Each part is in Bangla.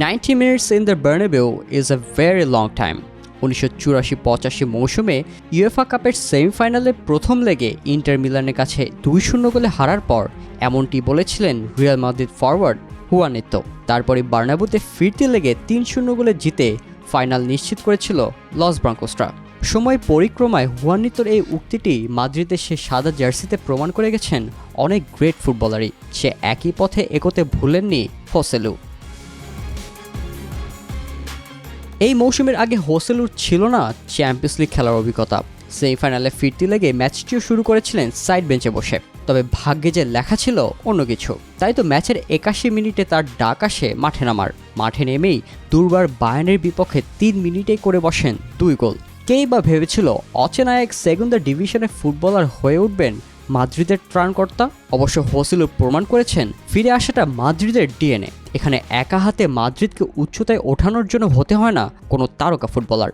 Ninety minutes in the Bernabeu is a very long time. উনিশশো চুরাশি পঁচাশি মৌসুমে ইউএফা কাপের সেমিফাইনালে প্রথম লেগে ইন্টার মিলানের কাছে দুই শূন্য গোলে হারার পর এমনটি বলেছিলেন রিয়াল মাদ্রিদ ফরওয়ার্ড হুয়ানিতো তারপরে বার্নাবুতে ফিরতি লেগে তিন শূন্য গোলে জিতে ফাইনাল নিশ্চিত করেছিল লস ব্রাঙ্কোস্ট্রা সময় পরিক্রমায় হুয়ানিতোর এই উক্তিটি মাদ্রিদের সে সাদা জার্সিতে প্রমাণ করে গেছেন অনেক গ্রেট ফুটবলারই। সে একই পথে এগোতে ভুলেননি হোসেলু এই মৌসুমের আগে হোসেলুর ছিল না চ্যাম্পিয়ন্স লিগ খেলার অভিজ্ঞতা। সেমিফাইনালে ফিরতি লেগে ম্যাচটিও শুরু করেছিলেন সাইড বেঞ্চে বসে। তবে ভাগ্যে যে লেখা ছিল অন্য কিছু। তাই তো ম্যাচের একাশি মিনিটে তার ডাক আসে মাঠে নামার। মাঠে নেমেই দুর্বার বায়ানের বিপক্ষে তিন মিনিটেই করে বসেন দুই গোল। কেই বা ভেবেছিল অচেনা এক সেগুন্দা ডিভিশনের ফুটবলার হয়ে উঠবেন মাদ্রিদের ত্রাণকর্তা অবশ্য হোসেলু প্রমাণ করেছেন, ফিরে আসাটা মাদ্রিদের ডিএনএ। এখানে একা হাতে মাদ্রিদকে উচ্চতায় ওঠানোর জন্য হতে হয় না কোনো তারকা ফুটবলার।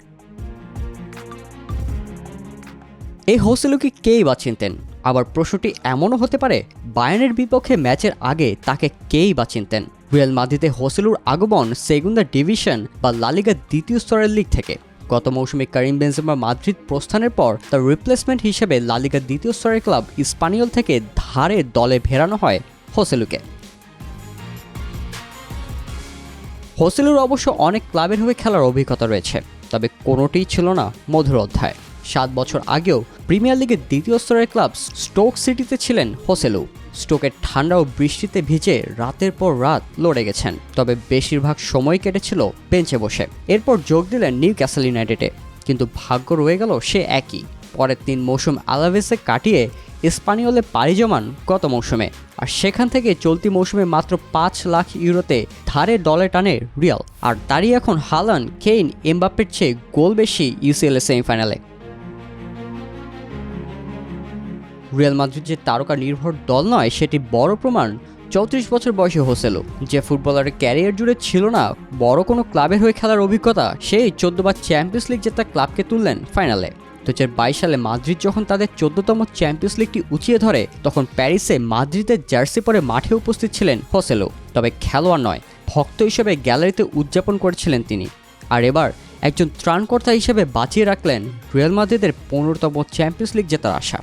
এই হোসেলুকে কেই বা চিনতেন? আবার প্রশ্নটি এমনও হতে পারে বায়ানের বিপক্ষে ম্যাচের আগে তাকে কেই বা চিনতেন? রিয়াল মাদ্রিদে হোসেলুর আগমন সেগুন্দা ডিভিশন বা লালিগা দ্বিতীয় স্তরের লিগ থেকে। গত মৌসুমে করিম বেনজেমা মাদ্রিদ প্রস্থানের পর তার রিপ্লেসমেন্ট হিসেবে লালিকার দ্বিতীয় স্তরের ক্লাব স্পানিয়ল থেকে ধারে দলে ভেরানো হয় হোসেলুকে। হোসেলুর অবশ্য অনেক ক্লাবের হয়ে খেলার অভিজ্ঞতা রয়েছে, তবে কোনোটিই ছিল না মধুর অধ্যায়। সাত বছর আগেও প্রিমিয়ার লিগের দ্বিতীয় স্তরের ক্লাব স্টোক সিটিতে ছিলেন হোসেলু। স্টোকের ঠান্ডা ও বৃষ্টিতে ভিজে রাতের পর রাত লড়ে গেছেন, তবে বেশিরভাগ সময় কেটেছিল বেঞ্চে বসে। এরপর যোগ দিলেন নিউ ক্যাসেল ইউনাইটেডে, কিন্তু ভাগ্য রয়ে গেল সে একই। পরের তিন মৌসুম আলাভেসে কাটিয়ে স্পানিওলে পাড়ি জমান গত মৌসুমে, আর সেখান থেকে চলতি মৌসুমে মাত্র পাঁচ লাখ ইউরোতে ধারে দলে টানে রিয়াল। আর তারই এখন হালান, কেইন, এমবাপ্পের চেয়ে গোল বেশি ইউসিএল সেমিফাইনালে। রিয়াল মাদ্রিদ যে তারকা নির্ভর দল নয়, সেটি বড় প্রমাণ চৌত্রিশ বছর বয়সে হোসেলো যে ফুটবলারের ক্যারিয়ার জুড়ে ছিল না, বড় কোনো ক্লাবের হয়ে খেলার অভিজ্ঞতা, সেই চোদ্দবার চ্যাম্পিয়ন্স লিগ জেতা ক্লাবকে তুললেন ফাইনালে। দু হাজার বাইশ সালে মাদ্রিদ যখন তাদের চোদ্দতম চ্যাম্পিয়ন্স লিগটি উঁচিয়ে ধরে, তখন প্যারিসে মাদ্রিদের জার্সি পরে মাঠে উপস্থিত ছিলেন হোসেলো তবে খেলোয়াড় নয়, ভক্ত হিসেবে গ্যালারিতে উদযাপন করেছিলেন তিনি। আর এবার একজন ত্রাণকর্তা হিসেবে বাঁচিয়ে রাখলেন রিয়াল মাদ্রিদের পনেরোতম চ্যাম্পিয়ন্স লিগ জেতার আশা।